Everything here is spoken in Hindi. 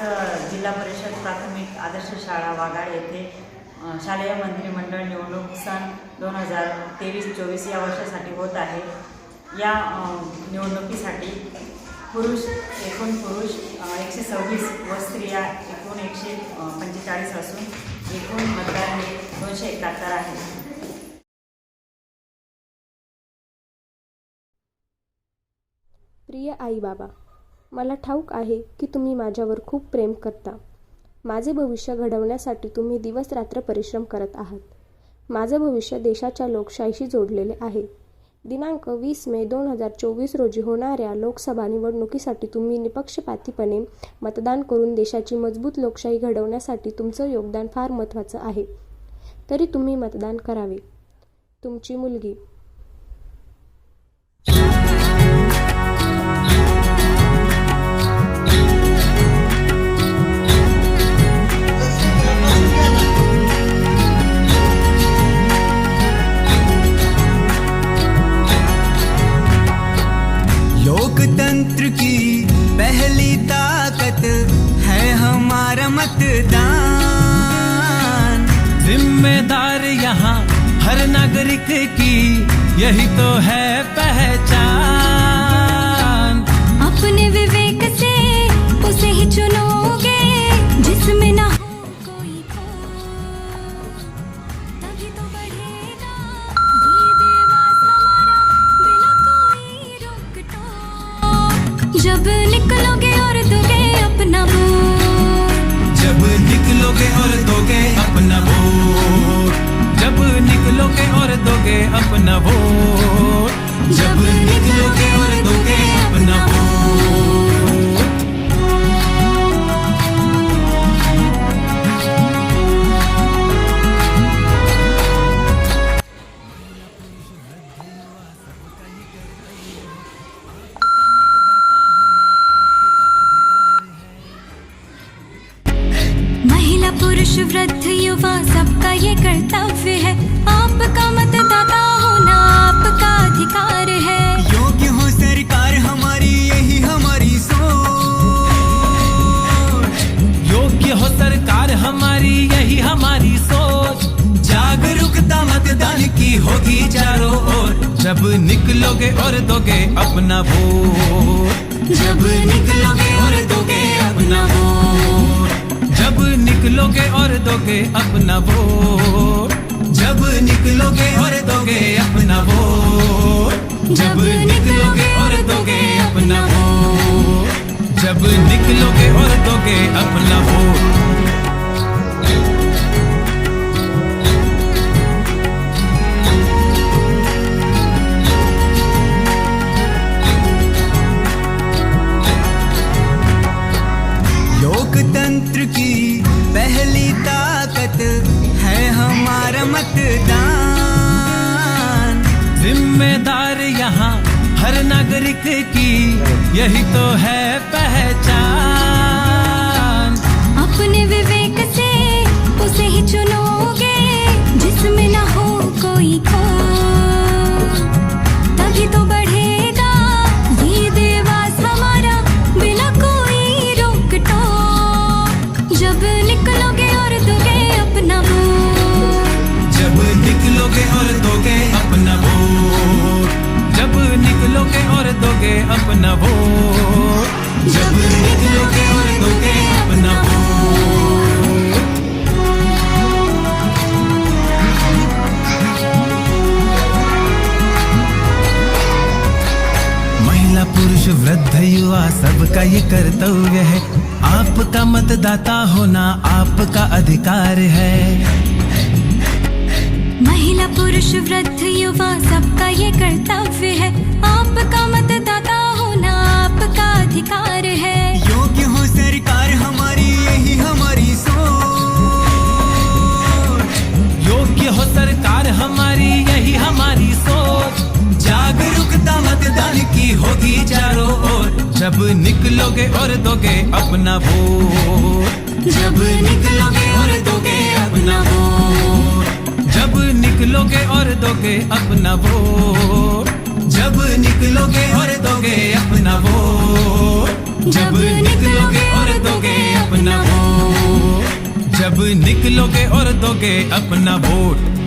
जिल्हा परिषद प्राथमिक आदर्श शाळा वाघाड येथे शालेय मंत्रिमंडळ निवडणूक सन दोन हजार तेवीस चोवीस या वर्षासाठी होत आहे. या निवडणुकीसाठी पुरुष एकूण पुरुष एकशे सव्वीस व स्त्रिया एकूण एकशे पंचेचाळीस असून एकूण मतदार हे दोनशे एकाहत्तर आहे. प्रिय आई बाबा मला ठाऊक आहे की तुम्ही माझ्यावर खूप प्रेम करता. माझे भविष्य घडवण्यासाठी तुम्ही दिवस रात्र परिश्रम करत आहात. माझे भविष्य देशाच्या लोकशाहीशी जोडलेले आहे. दिनांक वीस मे दोन हजार चोवीस रोजी होणाऱ्या लोकसभा निवडणुकीसाठी तुम्ही निपक्षपातीपणे मतदान करून देशाची मजबूत लोकशाही घडवण्यासाठी तुमचं योगदान फार महत्त्वाचं आहे. तरी तुम्ही मतदान करावे. तुमची मुलगी मतदान। जिम्मेदार यहाँ हर नागरिक की यही तो है पहचान। अपने विवेक से उसे ही चुनोगे, जिसमें ना हो कोई खोट दोगे अपना वोट जब निकलोगे और दोगे अपना वोट जब निकलोगे और दोगे वृद्ध युवा सबका ये कर्तव्य है। आपका मतदाता होना आपका अधिकार है। योग्य हो सरकार हमारी यही हमारी सोच। योग्य हो सरकार हमारी यही हमारी सोच। जागरूकता मतदान की होगी चारों ओर। जब निकलोगे और दोगे अपना वोट। जब निकलोगे और दोगे अपना वोट। दोगे अपना वो जब निकलोगे और दोगे अपना वो जब निकलोगे और दोगे अपना वो जब निकलोगे और दोगे अपना वोट। पहली ताकत है हमारा मतदान। जिम्मेदार यहाँ हर नागरिक की यही तो है पहचान। अपने विवेक से उसे ही चुनोगे महिला, पुरुष, वृद्ध, युवा, सबका ये कर्तव्य है। आपका मतदाता होना आपका अधिकार है। महिला, पुरुष, वृद्ध, युवा, सबका ये कर्तव्य है। आपका मतदाता होना आपका अधिकार है। मतदान होगी चारों ओर। जब निकलोगे और दोगे अपना वोट जब निकलोगे और दोगे अपना वोट जब निकलोगे और दोगे अपना वोट जब निकलोगे और दोगे अपना वोट जब निकलोगे और दोगे अपना वोट जब निकलोगे और दोगे अपना वोट